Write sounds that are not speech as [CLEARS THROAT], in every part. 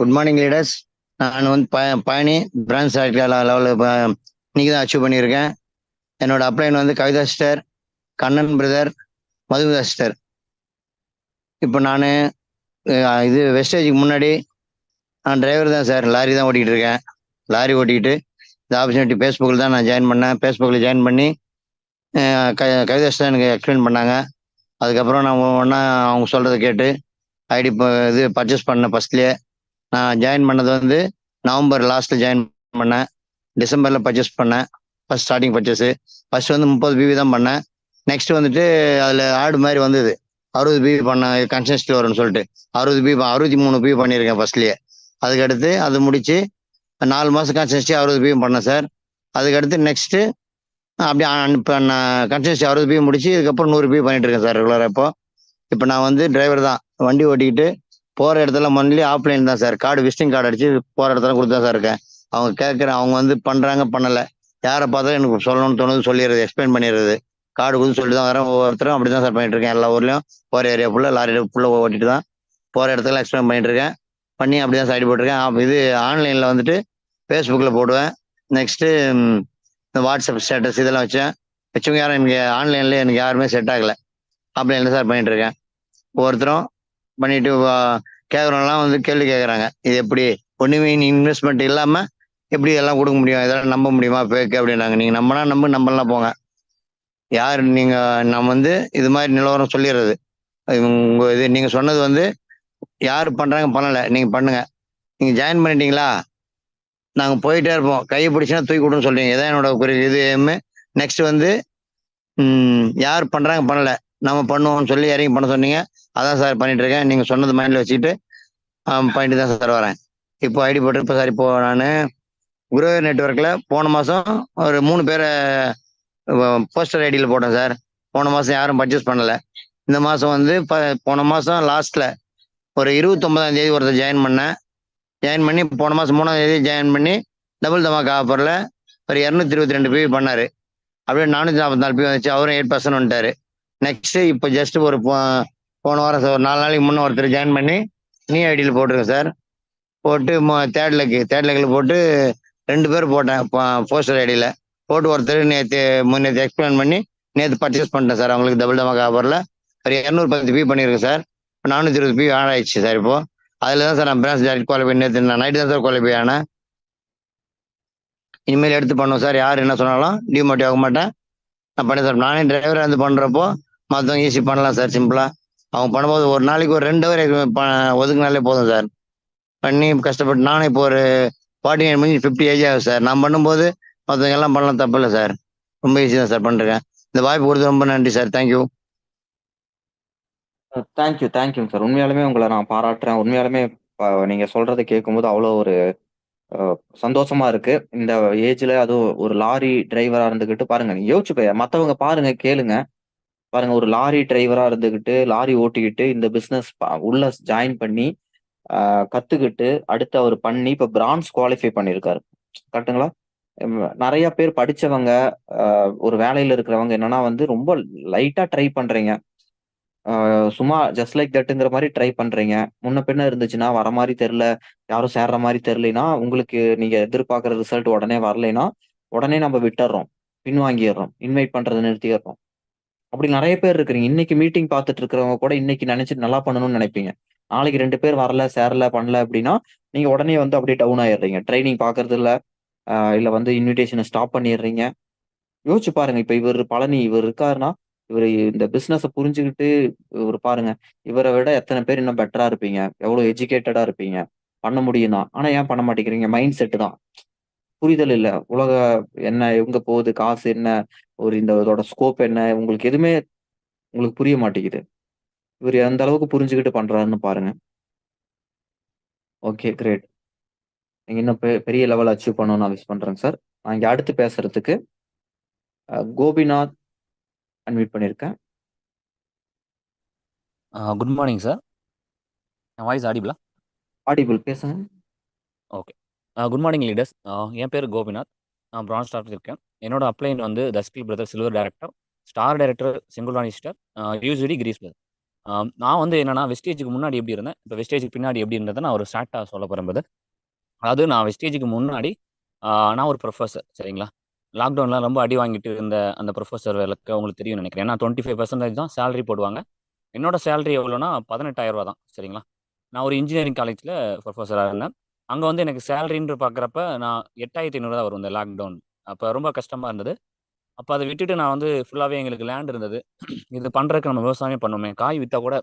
Good morning leaders நான் வந்து ப பழனி பிரான்ச் லெவலில் இன்னைக்கு தான் அச்சீவ் பண்ணியிருக்கேன். என்னோட அப்ளைன் வந்து Kavitha sister Kannan brother Madhuvitha sister இப்போ நான் இது வெஸ்டேஜுக்கு முன்னாடி நான் டிரைவர் தான் சார் லாரி தான் ஓட்டிகிட்டு இருக்கேன். லாரி ஓட்டிக்கிட்டு இந்த ஆப்பர்ச்சுனிட்டி ஃபேஸ்புக்கில் தான் நான் ஜாயின் பண்ணேன். ஃபேஸ்புக்கில் ஜாயின் பண்ணி க கவிதா சிஸ்டர் எனக்கு எக்ஸ்பிளைன் பண்ணாங்க. அதுக்கப்புறம் நான் ஒன்றா அவங்க சொல்கிறத கேட்டு ஐடி இது பர்ச்சேஸ் பண்ணேன் ஃபஸ்ட்லேயே நான் ஜாயின் பண்ணது வந்து நவம்பர் லாஸ்ட்டில் ஜாயின் பண்ணேன். டிசம்பரில் பர்ச்சேஸ் பண்ணேன். ஃபர்ஸ்ட் ஸ்டார்டிங் பர்ச்சேஸு ஃபர்ஸ்ட் வந்து முப்பது பிவி தான் பண்ணேன். நெக்ஸ்ட் வந்துட்டு அதில் ஆடு மாதிரி வந்தது. அறுபது பிவி பண்ண கன்சிஸ்டி வரும்னு சொல்லிட்டு. அறுபது பிவி அறுபத்தி மூணு பிவி பண்ணியிருக்கேன் ஃபர்ஸ்ட்லேயே அதுக்கடுத்து அது முடிச்சு நாலு மாதம் கன்சிஸ்டி அறுபது பிவி பண்ணேன் சார் அதுக்கடுத்து நெக்ஸ்ட்டு அப்படியே இப்போ நான் கன்சிஸ்டி அறுபது பிவி முடிச்சு இதுக்கப்புறம் நூறு பிவி பண்ணிட்டு இருக்கேன் சார் ரெகுலராக இப்போ. இப்போ நான் வந்து டிரைவர் தான். வண்டி ஓட்டிக்கிட்டு போகிற இடத்துல மன்லி ஆஃப்லைன் தான் சார் கார்டு விசிட்டிங் கார்டு அடிச்சு போகிற இடத்துல கொடுத்து தான் சார் இருக்கேன் அவங்க கேட்குறேன் அவங்க வந்து பண்ணுறாங்க பண்ணலை. யாரை பார்த்தாலும் எனக்கு சொல்லணும்னு தோணுது சொல்லிடுறது எக்ஸ்பிளைன் பண்ணிடுறது. கார்டு கொடுத்து சொல்லி தான் வரேன் ஒவ்வொருத்தரும் அப்படி தான் சார் பண்ணிட்டு இருக்கேன். எல்லா ஊர்லேயும் போகிற ஏரியா ஃபுல்லாக லாரி ஃபுல்லாக ஓட்டிட்டு தான் போகிற இடத்துல எக்ஸ்பிளைன் பண்ணிட்டு இருக்கேன். பண்ணி அப்படி தான் சைடு போட்டிருக்கேன். இது ஆன்லைனில் வந்துட்டு ஃபேஸ்புக்கில் போடுவேன். நெக்ஸ்ட்டு இந்த வாட்ஸ்அப் ஸ்டேட்டஸ் இதெல்லாம் வச்சேன். வச்சவங்க யாரும் எனக்கு ஆன்லைனில் எனக்கு யாருமே செட் ஆகலை. ஆஃப்லைனில் சார் பண்ணிட்டு இருக்கேன். ஒவ்வொருத்தரும் பண்ணிட்டு கேட்குறவங்களாம் வந்து கேள்வி கேட்குறாங்க இது எப்படி? ஒன்றுமே இன்வெஸ்ட்மெண்ட் இல்லாமல் எப்படி இதெல்லாம் கொடுக்க முடியும்? இதெல்லாம் நம்ப முடியுமா? ஃபேக்கு அப்படின்னாங்க. நீங்கள் நம்பினா நம்ப நம்பலாம் போங்க. யார் நீங்கள் நம்ம வந்து இது மாதிரி நிலவரம் சொல்லிடுறது. உங்கள் இது நீங்கள் சொன்னது வந்து யார் பண்ணுறாங்க பண்ணலை. நீங்கள் பண்ணுங்கள் நீங்கள் ஜாயின் பண்ணிட்டீங்களா? நாங்கள் போயிட்டே இருப்போம். கையை பிடிச்சினா தூக்கி கொடுன்னு சொல்கிறீங்க இதான் என்னோட குறி இது நெக்ஸ்ட் வந்து யார் பண்ணுறாங்க பண்ணலை. நம்ம பண்ணுவோம்னு சொல்லி இறங்கி பண்ண சொன்னீங்க. அதான் சார் பண்ணிட்டு இருக்கேன் நீங்கள் சொன்னது மைண்ட்ல வச்சுக்கிட்டு பண்ணிட்டு தான் சார் வரேன். இப்போ ஐடி போட்டு இப்போ சார் இப்போ நான் குரோ நெட்ஒர்க்கில் போன மாதம் ஒரு மூணு பேரை போஸ்டர் ஐடியில் போட்டேன் சார். போன மாதம் யாரும் பர்ச்சேஸ் பண்ணலை. இந்த மாதம் வந்து ப போன மாதம் லாஸ்ட்டில் ஒரு இருபத்தொம்பதாம் தேதி ஒருத்தர் ஜாயின் பண்ணேன். ஜாயின் பண்ணி போன மாதம் மூணாம் தேதி ஜாயின் பண்ணி டபுள் தமாக்கா ஆஃபரில் ஒரு இரநூத்தி இருபத்தி ரெண்டு பி பண்ணார். அப்படியே நானூற்றி நாற்பத்தி நாலு பிவி வந்துச்சு. அவரும் எயிட் பர்சன்ட் வந்துட்டார். நெக்ஸ்ட்டு இப்போ ஜஸ்ட் ஒரு போன வாரம் சார் ஒரு நாலு நாளைக்கு முன்னே ஒருத்தர் ஜாயின் பண்ணி நியூ ஐடியில் போட்டிருக்கேன் சார் போட்டு தேர்ட் லெக்கு தேர்ட் லெக்கில் போட்டு ரெண்டு பேர் போட்டேன் போஸ்டர் ஐடியில் போட்டு ஒருத்தர் நேற்று முன்னேற்று எக்ஸ்பிளைன் பண்ணி நேற்று பர்ச்சேஸ் பண்ணிட்டேன் சார் அவங்களுக்கு டபுள் தமாக்கா ஆஃபரில் ஒரு இரநூறு பத்து பி பண்ணியிருக்கேன் சார் நானூற்றி இருபது பி ஆட் சார் இப்போது அதில் தான் சார் நான் பிரான்ஸ் டேரக்ட் குவாலிஃபை நேற்று நான் நைட்டு தான் சார் குவாலிஃபை ஆனேன். இனிமேல் எடுத்து பண்ணுவோம் சார் யார் என்ன சொன்னாலும் டிமோட்டிவ் ஆக மாட்டேன். நான் பண்ணி சார் நானே டிரைவராக இருந்து பண்ணுறப்போ மற்றவங்க ஈஸி பண்ணலாம் சார் சிம்பிளாக அவங்க பண்ணும்போது ஒரு நாளைக்கு ஒரு ரெண்டு ஹவர் ஒதுக்குனாலே போதும் சார். பண்ணி கஷ்டப்பட்டு நானும் இப்போ ஒரு ஃபார்ட்டி நைன் முடிஞ்சு ஃபிஃப்டி ஏஜ் ஆகும் சார். நான் பண்ணும்போது மற்றவங்க எல்லாம் பண்ணலாம் தப்பு இல்லை சார். ரொம்ப ஈஸி தான் சார் பண்ணுறேன் இந்த வாய்ப்பு கொடுத்து ரொம்ப நன்றி sir. Thank you thank you தேங்க்யூங்க சார். உண்மையாலுமே உங்களை நான் பாராட்டுறேன். உண்மையாலுமே நீங்க சொல்றதை கேட்கும்போது அவ்வளோ ஒரு சந்தோஷமா இருக்கு. இந்த ஏஜ்ல அதுவும் ஒரு லாரி டிரைவரா இருந்துகிட்டு பாருங்க. நீங்க யோசிச்சு போய் மத்தவங்க பாருங்க கேளுங்க. பாருங்க ஒரு லாரி டிரைவரா இருந்துகிட்டு லாரி ஓட்டிக்கிட்டு இந்த பிசினஸ் உள்ள ஜாயின் பண்ணி கத்துக்கிட்டு அடுத்து அவர் பண்ணி இப்ப பிரான்ஸ் குவாலிஃபை பண்ணியிருக்காரு கரெக்ட்டுங்களா நிறைய பேர் படிச்சவங்க ஒரு வேலையில இருக்கிறவங்க என்னன்னா வந்து ரொம்ப லைட்டா ட்ரை பண்றீங்க. சும்மா ஜஸ்ட் லைக் தட்டுங்கிற மாதிரி ட்ரை பண்றீங்க. முன்ன பின்ன இருந்துச்சுன்னா வர மாதிரி தெரில யாரும் சேர்ற மாதிரி தெரிலனா உங்களுக்கு நீங்க எதிர்பார்க்குற ரிசல்ட் உடனே வரலைன்னா உடனே நம்ம விட்டுறோம். பின்வாங்கிடுறோம். இன்வைட் பண்றதை நிறுத்திடுறோம். அப்படி நிறைய பேர் இருக்கிறீங்க. இன்னைக்கு மீட்டிங் பார்த்துட்டு இருக்கிறவங்க கூட இன்னைக்கு நினைச்சிட்டு நல்லா பண்ணணும்னு நினைப்பீங்க. நாளைக்கு ரெண்டு பேர் வரல சேரல பண்ணல அப்படின்னா நீங்க உடனே வந்து அப்படியே டவுன் ஆயிடுறீங்க. ட்ரைனிங் பாக்குறது இல்ல. இல்ல வந்து இன்விடேஷனை ஸ்டாப் பண்ணிடுறீங்க. யோசிச்சு பாருங்க. இப்ப இவர் பழனி இவர் இருக்காருன்னா இவர் இந்த பிசினஸை புரிஞ்சுக்கிட்டு இவர் பாருங்க. இவரை விட எத்தனை பேர் இன்னும் பெட்டரா இருப்பீங்க. எவ்வளவு எஜுகேட்டடா இருப்பீங்க. பண்ண முடியும்னா ஆனா ஏன் பண்ண மாட்டேங்கிறீங்க? மைண்ட் செட் தான். புரிதல் இல்ல. உலக என்ன எங்க போகுது காசு என்ன ஒரு இந்த இதோட ஸ்கோப் என்ன உங்களுக்கு எதுவுமே உங்களுக்கு புரிய மாட்டேங்குது. இவர் எந்த அளவுக்கு புரிஞ்சுக்கிட்டு பண்றாருன்னு பாருங்க. ஓகே கிரேட் நீங்க இன்னும் பெ- பெரிய லெவல் அச்சீவ் பண்ணணும்னு நான் விஷ் பண்றேங்க சார் நான் இங்க அடுத்து பேசுறதுக்கு கோபிநாத் அன்மியூட் பண்ணியிருக்கேன் குட் மார்னிங் சார் என் வாய்ஸ் ஆடிபிளா ஆடிபிள் பேசுங்க. ஓகே குட் மார்னிங் லீடர்ஸ் என் பேர் கோபிநாத். நான் பிரான் ஸ்டாஃப் இருக்கேன். என்னோட அப்ளைன் வந்து தஸ்கில் brother silver director star director சிங்குலானி star usually கிரீஸ் பிரதர் நான் வந்து என்னன்னா வெஸ்டேஜுக்கு முன்னாடி எப்படி இருந்தேன் இப்போ வெஸ்டேஜுக்கு பின்னாடி எப்படி இருந்ததை நான் ஒரு ஸ்டார்ட்டாக சொல்ல போகிறேன் பிரதர் அதாவது நான் வெஸ்டேஜுக்கு முன்னாடி நான் ஒரு ப்ரொஃபஸர் சரிங்களா? லாக்டவுனில் ரொம்ப அடி வாங்கிட்டு இருந்த அந்த ப்ரொஃபஸர் வேலைக்கு உங்களுக்கு தெரியும் நினைக்கிறேன். ஏன்னா டுவெண்ட்டி ஃபைவ் பர்சன்டேஜ் தான் சேலரி போடுவாங்க. என்னோட சேலரி எவ்வளோனா பதினெட்டாயிரம் ரூபா தான் சரிங்களா? நான் ஒரு இன்ஜினியரிங் காலேஜில் ப்ரொஃபஸராக இருந்தேன். அங்கே வந்து எனக்கு சேலரின்னு பார்க்குறப்ப நான் எட்டாயிரத்தி ஐநூறு தான் வரும் இந்த லாக்டவுன் அப்போ ரொம்ப கஷ்டமாக இருந்தது. அப்போ அதை விட்டுட்டு நான் வந்து ஃபுல்லாகவே எங்களுக்கு லேண்ட் இருந்தது. இது பண்ணுறதுக்கு நம்ம விவசாயமே பண்ணுமே. காய் விற்றா கூட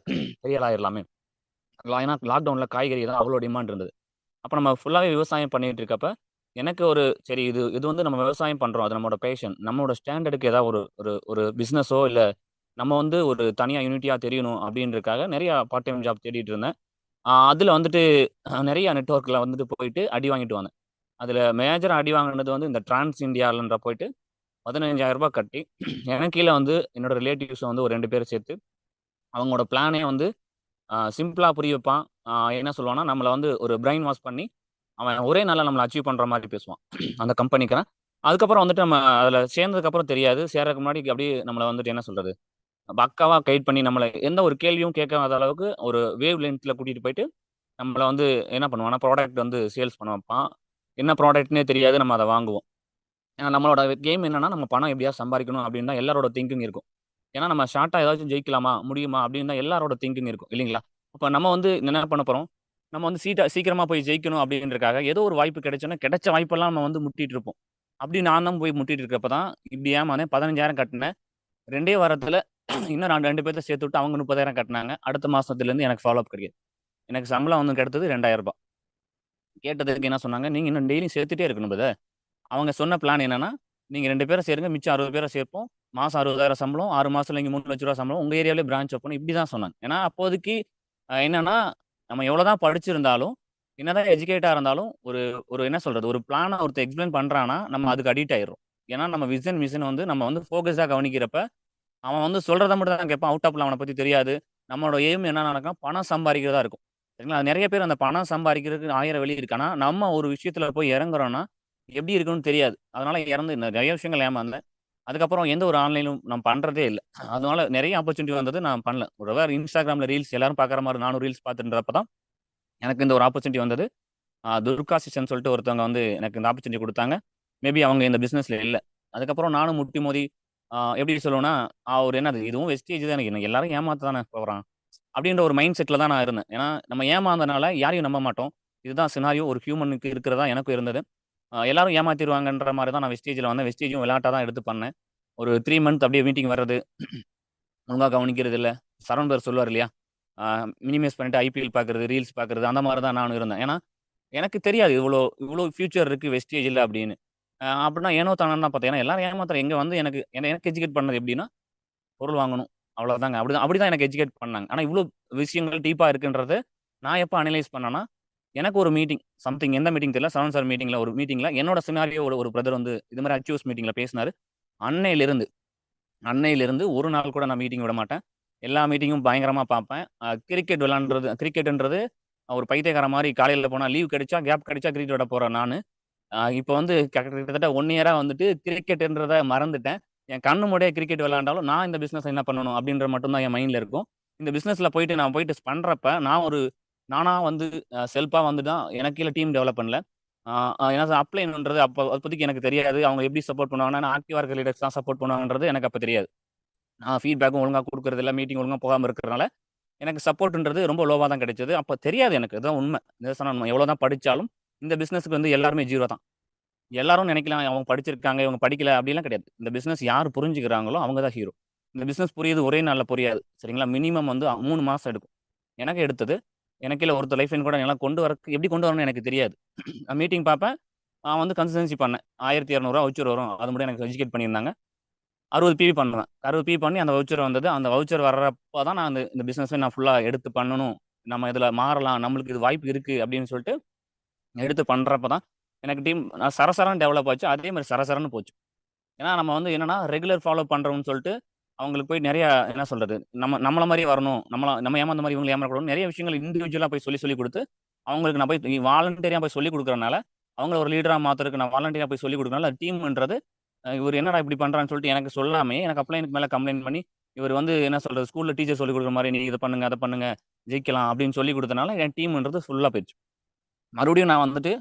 பெரிய ஆயிடலாமே ஏன்னா லாக்டவுனில் காய்கறி தான் அவ்வளோ டிமாண்ட் இருந்தது. அப்போ நம்ம ஃபுல்லாகவே விவசாயம் பண்ணிட்டு இருக்கப்ப எனக்கு ஒரு சரி இது இது வந்து நம்ம விவசாயம் பண்ணுறோம் அது நம்மளோட பேஷன் நம்மளோட ஸ்டாண்டர்டுக்கு ஏதாவது ஒரு ஒரு ஒரு பிஸ்னஸோ இல்லை நம்ம வந்து ஒரு தனியாக யூனிட்டியாக தெரியணும் அப்படின்றதுக்காக நிறையா பார்ட் டைம் ஜாப் தேடிட்டு இருந்தேன். அதில் வந்துட்டு நிறைய நெட்ஒர்க்கில் வந்துட்டு போயிட்டு அடி வாங்கிட்டு வந்தேன். அதில் மேஜராக அடி வாங்கினது வந்து இந்த டிரான்ஸ் இந்தியாலன்ற போயிட்டு பதினஞ்சாயிரம் ரூபாய் கட்டி எனக்கு கீழே வந்து என்னோட ரிலேட்டிவ்ஸை வந்து ஒரு ரெண்டு பேர் சேர்த்து அவங்களோட பிளானே வந்து சிம்பிளாக புரிய வைப்பான். என்ன சொல்லுவான்னா நம்மளை வந்து ஒரு பிரெயின் வாஷ் பண்ணி அவன் ஒரே நாளில் நம்மளை அச்சீவ் பண்ணுற மாதிரி பேசுவான் அந்த கம்பெனிக்காரன் அதுக்கப்புறம் வந்துட்டு நம்ம அதில் சேர்ந்ததுக்கப்புறம் தெரியாது. சேர்றதுக்கு முன்னாடி அப்படியே நம்மளை வந்துட்டு என்ன சொல்கிறது பக்காவாக கைட் பண்ணி நம்மளை எந்த ஒரு கேள்வியும் கேட்காத அளவுக்கு ஒரு வேவ் லென்த்தில் கூட்டிகிட்டு போயிட்டு நம்மளை வந்து என்ன பண்ணுவான்னா ப்ராடக்ட் வந்து சேல்ஸ் பண்ண வைப்பான். என்ன ப்ராடக்ட்னே தெரியாது நம்ம அதை வாங்குவோம். ஏன்னா நம்மளோட கேம் என்னன்னா நம்ம பணம் எப்படியா சம்பாதிக்கணும் அப்படின்னு தான் எல்லாரோட திங்கிங் இருக்கும். ஏன்னா நம்ம ஷார்ட்டாக ஏதாச்சும் ஜெயிக்கலாமா முடியுமா அப்படின்னு தான் எல்லாரோட திங்கிங் இருக்கும் இல்லைங்களா? அப்போ நம்ம வந்து என்ன பண்ண போகிறோம் நம்ம வந்து சீட்டா சீக்கிரமாக போய் ஜெயிக்கணும் அப்படின்றக்காக ஏதோ ஒரு வாய்ப்பு கிடைச்சோன்னா கிடைச்ச வாய்ப்பெல்லாம் நம்ம வந்து முட்டிட்டு இருப்போம். அப்படி நான் தான் போய் முட்டிட்டு இருக்கப்ப தான் இப்படி ஏமானே பதினஞ்சாயிரம் கட்டினேன். ரெண்டே வாரத்தில் [CLEARS THROAT] இன்னும் நான் ரெண்டு பேர்த்த சேர்த்து விட்டு அவங்க முப்பதாயிரம் கட்டினாங்க. அடுத்த மாதத்துலேருந்து எனக்கு ஃபாலோ அப் கிடையாது எனக்கு சம்பளம் வந்து கிடைத்தது ரெண்டாயிரம் ரூபாய். கேட்டதுக்கு என்ன சொன்னாங்க? நீங்கள் இன்னும் டெய்லியும் சேர்த்துட்டே இருக்கணும் பத அவங்க சொன்ன பிளான் என்னன்னா நீங்கள் ரெண்டு பேரும் சேருங்க மிச்சம் அறுபது பேரை சேர்ப்போம். மாதம் அறுபதாயிரம் சம்பளம் ஆறு மாதத்துல இங்கே மூணு லட்ச ரூபா சம்பளம். உங்கள் ஏரியாவிலே பிரான்ச் ஓப்பன் இப்படி தான் சொன்னாங்க. ஏன்னா அப்போதைக்கு என்னன்னா நம்ம எவ்வளோதான் படிச்சிருந்தாலும் என்னதான் எஜுகேட்டாக இருந்தாலும் ஒரு ஒரு என்ன சொல்கிறது ஒரு பிளானை ஒருத்தர் எக்ஸ்பிளைன் பண்ணுறான்னா நம்ம அதுக்கு அடிக்ட் ஆயிடுறோம். ஏன்னா நம்ம விசன் மிஷன் வந்து நம்ம வந்து ஃபோக்கஸாக கவனிக்கிறப்ப அவன் வந்து சொல்கிறத மட்டும் தான் கேட்பான். அவுட் ஆஃப்ல அவனை பற்றி தெரியாது. நம்மளோட எய்ம் என்ன நடக்கும்? பணம் சம்பாதிக்கிறதா இருக்கும். சரிங்களா? நிறைய பேர் அந்த பணம் சம்பாதிக்கிறதுக்கு ஆயிரம் வழி இருக்கானா நம்ம ஒரு விஷயத்தில் போய் இறங்குறோன்னா எப்படி இருக்குன்னு தெரியாது. அதனால இறந்து நிறைய விஷயங்கள் ஏமாந்தேன். அதுக்கப்புறம் எந்த ஒரு ஆன்லைனும் நான் பண்ணுறதே இல்லை. அதனால நிறைய ஆப்பர்ச்சுனிட்டி வந்தது நான் பண்ணல. ஒரு வேறு இன்ஸ்டாகிராமில் ரீல்ஸ் எல்லாரும் பார்க்குற மாதிரி நானும் ரீல்ஸ் பார்த்துன்றப்ப தான் எனக்கு இந்த ஒரு ஆப்பர்ச்சுனிட்டி வந்தது. துர்கா சிஷன் சொல்லிட்டு ஒருத்தவங்க வந்து எனக்கு இந்த ஆப்பர்ச்சுனிட்டி கொடுத்தாங்க. மேபி அவங்க இந்த பிஸ்னஸ்ல இல்லை. அதுக்கப்புறம் நானும் முட்டி மோதி எப்படி சொல்லுவேன்னா அவர் என்னது? இதுவும் வெஸ்டேஜ் தான். எனக்கு என்ன எல்லாரும் ஏமாத்த தானே போகிறான் அப்படின்ற ஒரு மைண்ட் செட்டில் தான் நான் இருந்தேன். ஏன்னா நம்ம ஏமாந்தனால யாரையும் நம்ப மாட்டோம். இதுதான் சினாரியோ ஒரு ஹியூமனுக்கு இருக்கிறதா எனக்கும் இருந்தது. எல்லாரும் ஏமாத்திடுவாங்கன்ற மாதிரி தான் நான் வெஸ்டேஜில் வந்தேன். வெஸ்டேஜும் விளையாட்டாக தான் எடுத்து பண்ணேன். ஒரு த்ரீ மந்த் அப்படியே மீட்டிங் வர்றது ஒழுங்காக கவனிக்கிறது இல்லை. சரவண் பேர் சொல்லுவார் இல்லையா? மினிமைஸ் பண்ணிட்டு ஐபிஎல் பார்க்குறது ரீல்ஸ் பார்க்குறது அந்த மாதிரி தான் நானும் இருந்தேன். ஏன்னா எனக்கு தெரியாது இவ்வளோ இவ்வளோ ஃபியூச்சர் இருக்குது வெஸ்டேஜில் அப்படின்னு. அப்படின்னா ஏனோ தானே தான் பார்த்தேன் எல்லாரும் ஏமாத்துற எங்கே வந்து எனக்கு என்ன- எனக்கு எஜுகேட் பண்ணது எப்படின்னா பொருள் வாங்கணும். அவ்வளோதாங்க அப்படி அப்படி தான் எனக்கு எஜுகேட் பண்ணாங்க. ஆனால் இவ்வளோ விஷயங்கள் டீப்பாக இருக்குன்றது நான் எப்போ அனலைஸ் பண்ணேன்னா எனக்கு ஒரு மீட்டிங் சம்திங் எந்த மீட்டிங் தெரியல செவன் சார் மீட்டிங்கில் ஒரு மீட்டிங்கில் என்னோட சினாரியோ ஒரு ஒரு பிரதர் வந்து இது மாதிரி அச்சுவஸ் மீட்டிங்கில் பேசினார். அன்னையிலிருந்து அன்னையிலிருந்து ஒரு நாள் கூட நான் மீட்டிங் விட மாட்டேன். எல்லா மீட்டிங்கும் பயங்கரமாக பார்ப்பேன். கிரிக்கெட் விளாண்டுறது கிரிக்கெட்ன்றது ஒரு பைத்தியக்கார மாதிரி காலையில் போனால் லீவ் கிடைச்சா கேப் கிடைச்சா கிரிக்கெட் விட போகிறேன் நான். இப்போ வந்து கிட்ட- கிட்டத்தட்ட ஒன் இயராக வந்துட்டு கிரிக்கெட்ன்றத மறந்துட்டேன். என் கண்ணு முடிய கிரிக்கெட் விளையாண்டாலும் நான் இந்த பிஸ்னஸ் என்ன பண்ணணும் அப்படின்ற மட்டும்தான் என் மைண்டில் இருக்கும். இந்த பிஸ்னஸில் போயிட்டு நான் போயிட்டு பண்ணுறப்ப நான் ஒரு நானாக வந்து செல்ஃபாக வந்து தான் எனக்கு கீழே டீம் டெவலப் பண்ணல. ஏன்னா அப்ளைன்ன்றது அப்போ அப்போதைக்கு எனக்கு தெரியாது. அவங்க எப்படி சப்போர்ட் பண்ணுவாங்கன்னா ஆக்டிவாக இருக்க லீடர்ஸ் தான் சப்போர்ட் பண்ணுவாங்கன்றது எனக்கு அப்போ தெரியாது. நான் ஃபீட்பேக்கும் ஒழுங்காக கொடுக்குறது இல்லை மீட்டிங் ஒழுங்காக போகாமல் இருக்கிறனால எனக்கு சப்போர்ட்ன்றது ரொம்ப லோவாக தான் கிடைச்சது. அப்போ தெரியாது எனக்கு. இதுதான் உண்மை. நிதர்சனம் உண்மை எவ்வளோ தான் படித்தாலும் இந்த பிஸ்னஸுக்கு வந்து எல்லாருமே ஜீரோ தான். எல்லாரும் நினைக்கலாம் அவங்க படிச்சிருக்காங்க இவங்க படிக்கல அப்படிலாம் கிடையாது. இந்த பிஸ்னஸ் யார் புரிஞ்சுக்கிறாங்களோ அவங்க தான் ஹீரோ இந்த பிஸ்னஸ் புரியுது ஒரே நாளில் புரியாது. சரிங்களா? மினிமம் வந்து மூணு மாதம் எடுக்கும். எனக்கு எடுத்தது எனக்கு இல்லை ஒருத்தர் லைஃப் கூட எல்லாம் கொண்டு வர எப்படி கொண்டு வரணும்னு எனக்கு தெரியாது. மீட்டிங் பார்ப்பேன். நான் வந்து கன்சிஸ்டன்சி பண்ணேன். ஆயிரத்தி இரநூறுவா வவுச்சர் வரும். அது மட்டும் எனக்கு எஜுகேட் பண்ணியிருந்தாங்க. அறுபது பிவி பண்ணுவேன் அறுபது பிவி பண்ணி அந்த வவுச்சர் வந்தது. அந்த வவுச்சர் வர்றப்போ தான் நான் அந்த இந்த பிஸ்னஸை நான் ஃபுல்லாக எடுத்து பண்ணணும். நம்ம இதில் மாறலாம். நம்மளுக்கு இது வாய்ப்பு இருக்குது அப்படின்னு சொல்லிட்டு எடுத்து பண்ணுறப்ப தான் எனக்கு டீம் நான் சரசரன்னு டெவலப் ஆச்சு. அதே மாதிரி சரசரன்னு போச்சு. ஏன்னா நம்ம வந்து என்னன்னா ரெகுலர் ஃபாலோ பண்ணுறோம்னு சொல்லிட்டு அவங்களுக்கு போய் நிறைய என்ன சொல்றது நம்ம நம்மள மாதிரி வரணும் நம்மள நம்ம ஏமாந்த மாதிரி இவங்களை ஏமாறக்கூடாது நிறைய விஷயங்கள் இண்டிவிஜுவலாக போய் சொல்லி சொல்லி கொடுத்து அவங்களுக்கு நான் போய் வாலண்டியராக போய் சொல்லி கொடுக்குறனால அவங்கள ஒரு லீடராக மாத்துறதுக்கு நான் வாலண்டியராக போய் சொல்லி கொடுக்கறனால டீம்ன்றது இவர் என்னடா இப்படி பண்ணுறான்னு சொல்லிட்டு எனக்கு சொல்லாமே எனக்கு அப்ளைனுக்கு மேலே கம்ப்ளைண்ட் பண்ணி இவர் வந்து என்ன சொல்றது ஸ்கூலில் டீச்சர் சொல்லி கொடுக்குற மாதிரி நீ இதை பண்ணுங்க அதை பண்ணுங்க ஜெயிக்கலாம் அப்படின்னு சொல்லி கொடுத்தனால என் டீம்ன்றது ஃபுல்லாக போயிடுச்சு. மறுபடியும் நான் வந்துட்டு